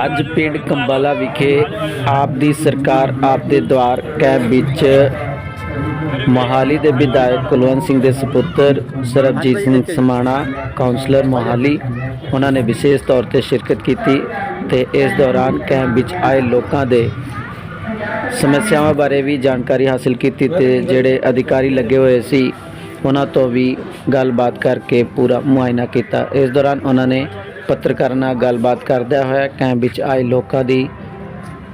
ਅੱਜ ਪਿੰਡ ਕੰਬਾਲਾ ਵਿਖੇ ਆਪ ਦੀ ਸਰਕਾਰ, ਆਪ ਦੇ ਦਵਾਰ ਕੈਂਪ ਵਿੱਚ ਮੋਹਾਲੀ ਦੇ ਵਿਧਾਇਕ ਕੁਲਵੰਤ ਸਿੰਘ ਦੇ ਸੁਪੁੱਤਰ ਸਰਬਜੀਤ ਸਿੰਘ ਸਮਾਣਾ ਕਾਉਂਸਲਰ ਮੋਹਾਲੀ, ਉਹਨਾਂ ਨੇ ਵਿਸ਼ੇਸ਼ ਤੌਰ ਤੇ ਸ਼ਿਰਕਤ ਕੀਤੀ ਤੇ ਇਸ ਦੌਰਾਨ ਕੈਂਪ ਵਿੱਚ ਆਏ ਲੋਕਾਂ ਦੇ ਸਮੱਸਿਆਵਾਂ ਬਾਰੇ ਵੀ ਜਾਣਕਾਰੀ ਹਾਸਲ ਕੀਤੀ ਤੇ ਜਿਹੜੇ ਅਧਿਕਾਰੀ ਲੱਗੇ ਹੋਏ ਸੀ, ਉਹਨਾਂ ਤੋਂ ਵੀ ਗੱਲਬਾਤ ਕਰਕੇ ਪੂਰਾ ਮੁਆਇਨਾ ਕੀਤਾ। ਇਸ ਦੌਰਾਨ ਉਹਨਾਂ ਨੇ ਪੱਤਰਕਾਰਾਂ ਨਾਲ ਗੱਲਬਾਤ ਕਰਦਿਆਂ ਹੋਇਆ ਕੈਂਪ ਵਿੱਚ ਆਏ ਲੋਕਾਂ ਦੀ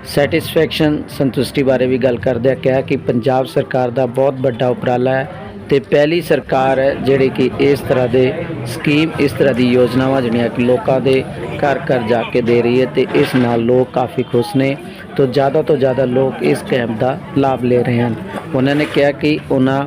ਸੈਟੀਸਫੈਕਸ਼ਨ, ਸੰਤੁਸ਼ਟੀ ਬਾਰੇ ਵੀ ਗੱਲ ਕਰਦਿਆਂ ਕਿਹਾ ਕਿ ਪੰਜਾਬ ਸਰਕਾਰ ਦਾ ਬਹੁਤ ਵੱਡਾ ਉਪਰਾਲਾ ਹੈ ਤੇ ਪਹਿਲੀ ਸਰਕਾਰ ਹੈ ਜਿਹੜੀ ਕਿ ਇਸ ਤਰ੍ਹਾਂ ਦੇ ਸਕੀਮ, ਇਸ ਤਰ੍ਹਾਂ ਦੀ ਯੋਜਨਾਵਾਂ ਜਿਹੜੀਆਂ ਕਿ ਲੋਕਾਂ ਦੇ ਘਰ ਘਰ ਜਾ ਕੇ ਦੇ ਰਹੀ ਹੈ ਤੇ ਇਸ ਨਾਲ ਲੋਕ ਕਾਫੀ ਖੁਸ਼ ਨੇ ਤੋਂ ਜ਼ਿਆਦਾ ਤੋਂ ਜ਼ਿਆਦਾ ਲੋਕ ਇਸ ਕੈਂਪ ਦਾ ਲਾਭ ਲੈ ਰਹੇ ਹਨ। ਉਹਨਾਂ ਨੇ ਕਿਹਾ ਕਿ ਉਹਨਾਂ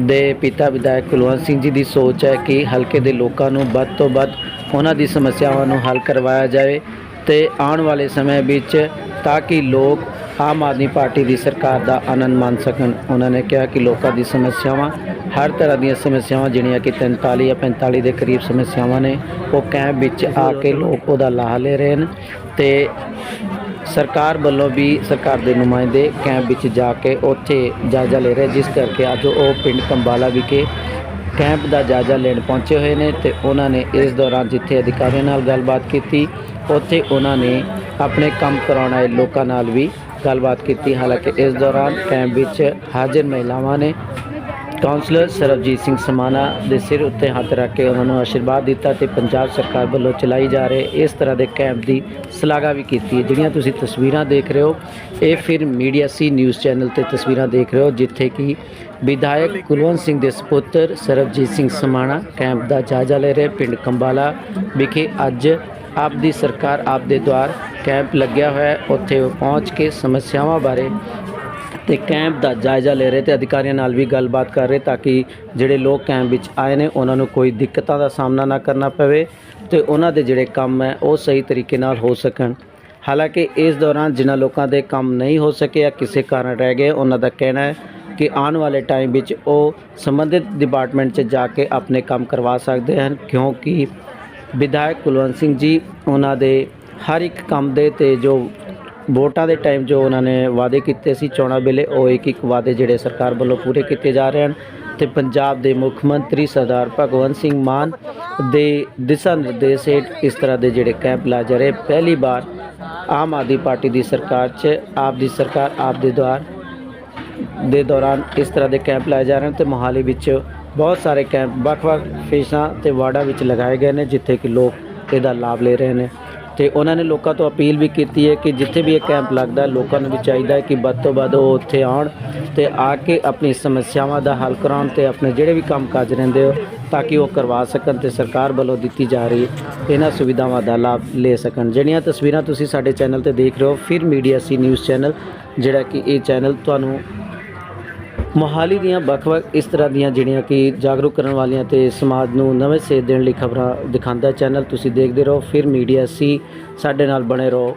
ਦੇ ਪਿਤਾ ਵਿਧਾਇਕ ਕੁਲਵੰਤ ਸਿੰਘ ਜੀ ਦੀ ਸੋਚ ਹੈ ਕਿ ਹਲਕੇ ਦੇ ਲੋਕਾਂ ਨੂੰ ਵੱਧ ਤੋਂ ਵੱਧ ਉਹਨਾਂ ਦੀ ਸਮੱਸਿਆਵਾਂ ਨੂੰ ਹੱਲ ਕਰਵਾਇਆ ਜਾਵੇ ਤੇ ਆਉਣ ਵਾਲੇ ਸਮੇਂ ਵਿੱਚ ਤਾਂ ਕਿ ਲੋਕ ਆਮ ਆਦਮੀ ਪਾਰਟੀ ਦੀ ਸਰਕਾਰ ਦਾ ਆਨੰਦ ਮਾਣ ਸਕਣ। ਉਹਨਾਂ ਨੇ ਕਿਹਾ ਕਿ ਲੋਕਾਂ ਦੀ ਸਮੱਸਿਆਵਾਂ, ਹਰ ਤਰ੍ਹਾਂ ਦੀਆਂ ਸਮੱਸਿਆਵਾਂ ਜਿਹੜੀਆਂ ਕਿ 43 ਜਾਂ 45 ਦੇ ਕਰੀਬ ਸਮੱਸਿਆਵਾਂ ਨੇ, ਉਹ ਕੈਂਪ ਵਿੱਚ ਆ ਕੇ ਲੋਕ ਉਹਦਾ ਲਾਹਾ ਲੈ ਰਹੇ ਹਨ ਤੇ ਸਰਕਾਰ ਵੱਲੋਂ ਵੀ ਸਰਕਾਰ ਦੇ ਨੁਮਾਇੰਦੇ ਕੈਂਪ ਵਿੱਚ ਜਾ ਕੇ ਉੱਥੇ ਜਾਇਜ਼ਾ ਲੈ ਰਹੇ ਜਿਸ ਕਰਕੇ ਅੱਜ ਉਹ ਪਿੰਡ ਕੰਬਾਲਾ ਵਿਖੇ ਕੈਂਪ ਦਾ ਜਾਇਜ਼ਾ ਲੈਣ ਪਹੁੰਚੇ ਹੋਏ ਨੇ ਤੇ ਉਹਨਾਂ ਨੇ ਇਸ ਦੌਰਾਨ ਜਿੱਥੇ ਅਧਿਕਾਰੀਆਂ ਨਾਲ ਗੱਲਬਾਤ ਕੀਤੀ, ਉੱਥੇ ਉਹਨਾਂ ਨੇ ਆਪਣੇ ਕੰਮ ਕਰਾਉਣ ਆਏ ਲੋਕਾਂ ਨਾਲ ਵੀ ਗੱਲਬਾਤ ਕੀਤੀ। ਹਾਲਾਂਕਿ ਇਸ ਦੌਰਾਨ ਕੈਂਪ ਵਿੱਚ ਹਾਜ਼ਰ ਮਹਿਲਾਵਾਂ ਨੇ ਕਾਉਂਸਲਰ ਸਰਬਜੀਤ ਸਿੰਘ ਸਮਾਣਾ ਦੇ ਸਿਰ ਉੱਤੇ ਹੱਥ ਰੱਖ ਕੇ ਉਹਨਾਂ ਨੂੰ ਆਸ਼ੀਰਵਾਦ ਦਿੱਤਾ ਤੇ ਪੰਜਾਬ ਸਰਕਾਰ ਵੱਲੋਂ ਚਲਾਈ ਜਾ ਰਹੇ ਇਸ ਤਰ੍ਹਾਂ ਦੇ ਕੈਂਪ ਦੀ ਸ਼ਲਾਘਾ ਵੀ ਕੀਤੀ ਹੈ। ਜਿਹੜੀਆਂ ਤੁਸੀਂ ਤਸਵੀਰਾਂ ਦੇਖ ਰਹੇ ਹੋ, ਇਹ ਫਿਰ ਮੀਡੀਆ ਸੀ ਨਿਊਜ਼ ਚੈਨਲ ਤੇ ਤਸਵੀਰਾਂ ਦੇਖ ਰਹੇ ਹੋ, ਜਿੱਥੇ ਕਿ ਵਿਧਾਇਕ ਕੁਲਵੰਤ ਸਿੰਘ ਦੇ ਸੁਪੁੱਤਰ ਸਰਬਜੀਤ ਸਿੰਘ ਸਮਾਣਾ ਕੈਂਪ ਦਾ ਜਾਇਜ਼ਾ ਲੈ ਰਹੇ ਪਿੰਡ ਕੰਬਾਲਾ ਵਿਖੇ ਅੱਜ ਆਪ ਦੀ ਸਰਕਾਰ ਆਪ ਦੇ ਦੁਆਰ ਕੈਂਪ ਲੱਗਿਆ ਹੋਇਆ ਹੈ। ਉੱਥੇ ਉਹ ਪਹੁੰਚ ਕੇ ਸਮੱਸਿਆਵਾਂ ਬਾਰੇ ਤੇ ਕੈਂਪ ਦਾ ਜਾਇਜ਼ਾ ਲੈ ਰਹੇ ਤੇ ਅਧਿਕਾਰੀਆਂ ਨਾਲ ਵੀ ਗੱਲਬਾਤ ਕਰ ਰਹੇ ਤਾਂ ਕਿ ਜਿਹੜੇ ਲੋਕ ਕੈਂਪ ਵਿੱਚ ਆਏ ਨੇ, ਉਹਨਾਂ ਨੂੰ ਕੋਈ ਦਿੱਕਤਾਂ ਦਾ ਸਾਹਮਣਾ ਨਾ ਕਰਨਾ ਪਵੇ ਤੇ ਉਹਨਾਂ ਦੇ ਜਿਹੜੇ ਕੰਮ ਹੈ, ਉਹ ਸਹੀ ਤਰੀਕੇ ਨਾਲ ਹੋ ਸਕਣ। ਹਾਲਾਂਕਿ ਇਸ ਦੌਰਾਨ ਜਿਨ੍ਹਾਂ ਲੋਕਾਂ ਦੇ ਕੰਮ ਨਹੀਂ ਹੋ ਸਕੇ ਜਾਂ ਕਿਸੇ ਕਾਰਨ ਰਹਿ ਗਏ, ਉਹਨਾਂ ਦਾ ਕਹਿਣਾ ਹੈ ਕਿ ਆਉਣ ਵਾਲੇ ਟਾਈਮ ਵਿੱਚ ਉਹ ਸੰਬੰਧਿਤ ਡਿਪਾਰਟਮੈਂਟ 'ਚ ਜਾ ਕੇ ਆਪਣੇ ਕੰਮ ਕਰਵਾ ਸਕਦੇ ਹਨ, ਕਿਉਂਕਿ ਵਿਧਾਇਕ ਕੁਲਵੰਤ ਸਿੰਘ ਜੀ, ਉਹਨਾਂ ਦੇ ਹਰ ਇੱਕ ਕੰਮ ਦੇ ਤੇ ਜੋ ਵੋਟਾਂ ਦੇ ਟਾਈਮ ਜੋ ਉਹਨਾਂ ਨੇ ਵਾਅਦੇ ਕੀਤੇ ਸੀ ਚੋਣਾਂ ਵੇਲੇ, ਉਹ ਇੱਕ ਇੱਕ ਵਾਅਦੇ ਜਿਹੜੇ ਸਰਕਾਰ ਵੱਲੋਂ ਪੂਰੇ ਕੀਤੇ ਜਾ ਰਹੇ ਹਨ ਤੇ ਪੰਜਾਬ ਦੇ ਮੁੱਖ ਮੰਤਰੀ ਸਰਦਾਰ ਭਗਵੰਤ ਸਿੰਘ ਮਾਨ ਦੇ ਦਿਸ਼ਾ ਨਿਰਦੇਸ਼ ਹੇਠ ਇਸ ਤਰ੍ਹਾਂ ਦੇ ਜਿਹੜੇ ਕੈਂਪ ਲਾਏ ਜਾ ਰਹੇ ਪਹਿਲੀ ਵਾਰ ਆਮ ਆਦਮੀ ਪਾਰਟੀ ਦੀ ਸਰਕਾਰ 'ਚ, ਆਪ ਦੀ ਸਰਕਾਰ ਆਪ ਦੇ ਦੁਆਰ ਦੇ ਦੌਰਾਨ ਇਸ ਤਰ੍ਹਾਂ ਦੇ ਕੈਂਪ ਲਾਏ ਜਾ ਰਹੇ ਹਨ ਤੇ ਮੋਹਾਲੀ ਵਿੱਚ ਬਹੁਤ ਸਾਰੇ ਕੈਂਪ ਵੱਖ-ਵੱਖ ਫੇਸਾਂ ਤੇ ਵਾਰਡਾਂ ਵਿੱਚ ਲਗਾਏ ਗਏ ਨੇ, ਜਿੱਥੇ ਕਿ ਲੋਕ ਇਹਦਾ ਲਾਭ ਲੈ ਰਹੇ ਨੇ। ਤੇ ਉਹਨਾਂ ਨੇ ਲੋਕਾਂ ਤੋਂ ਅਪੀਲ ਵੀ ਕੀਤੀ ਹੈ ਕਿ ਜਿੱਥੇ ਵੀ ਇਹ ਕੈਂਪ ਲੱਗਦਾ, ਲੋਕਾਂ ਨੂੰ ਵੀ ਚਾਹੀਦਾ ਹੈ ਕਿ ਵੱਧ ਤੋਂ ਵੱਧ ਉਹ ਉੱਥੇ ਆਉਣ ਤੇ ਆ ਕੇ ਆਪਣੀ ਸਮੱਸਿਆਵਾਂ ਦਾ ਹੱਲ ਕਰਾਉਣ ਤੇ ਆਪਣੇ ਜਿਹੜੇ ਵੀ ਕੰਮ ਕਾਜ ਰਹਿੰਦੇ ਹੋ ਤਾਂ ਕਿ ਉਹ ਕਰਵਾ ਸਕਣ ਤੇ ਸਰਕਾਰ ਵੱਲੋਂ ਦਿੱਤੀ ਜਾ ਰਹੀ ਇਹਨਾਂ ਸੁਵਿਧਾਵਾਂ ਦਾ ਲਾਭ ਲੈ ਸਕਣ। ਜਿਹੜੀਆਂ ਤਸਵੀਰਾਂ ਤੁਸੀਂ ਸਾਡੇ ਚੈਨਲ ਤੇ ਦੇਖ ਰਹੇ ਹੋ, ਫਿਰ ਮੀਡੀਆ ਸੀ ਨਿਊਜ਼ ਚੈਨਲ, ਜਿਹੜਾ ਕਿ ਇਹ ਚੈਨਲ ਤੁਹਾਨੂੰ ਮੋਹਾਲੀ ਦੀਆਂ ਵੱਖ-ਵੱਖ ਇਸ ਤਰ੍ਹਾਂ ਦੀਆਂ ਜਿਹੜੀਆਂ ਕਿ ਜਾਗਰੂਕ ਕਰਨ ਵਾਲੀਆਂ ਤੇ ਸਮਾਜ ਨੂੰ ਨਵੇਂ ਸੇਧ ਦੇਣ ਲਈ ਖਬਰਾਂ ਦਿਖਾਉਂਦਾ ਚੈਨਲ ਤੁਸੀਂ ਦੇਖਦੇ ਰਹੋ, ਫਿਰ ਮੀਡੀਆ ਸੀ ਸਾਡੇ ਨਾਲ ਬਣੇ ਰਹੋ।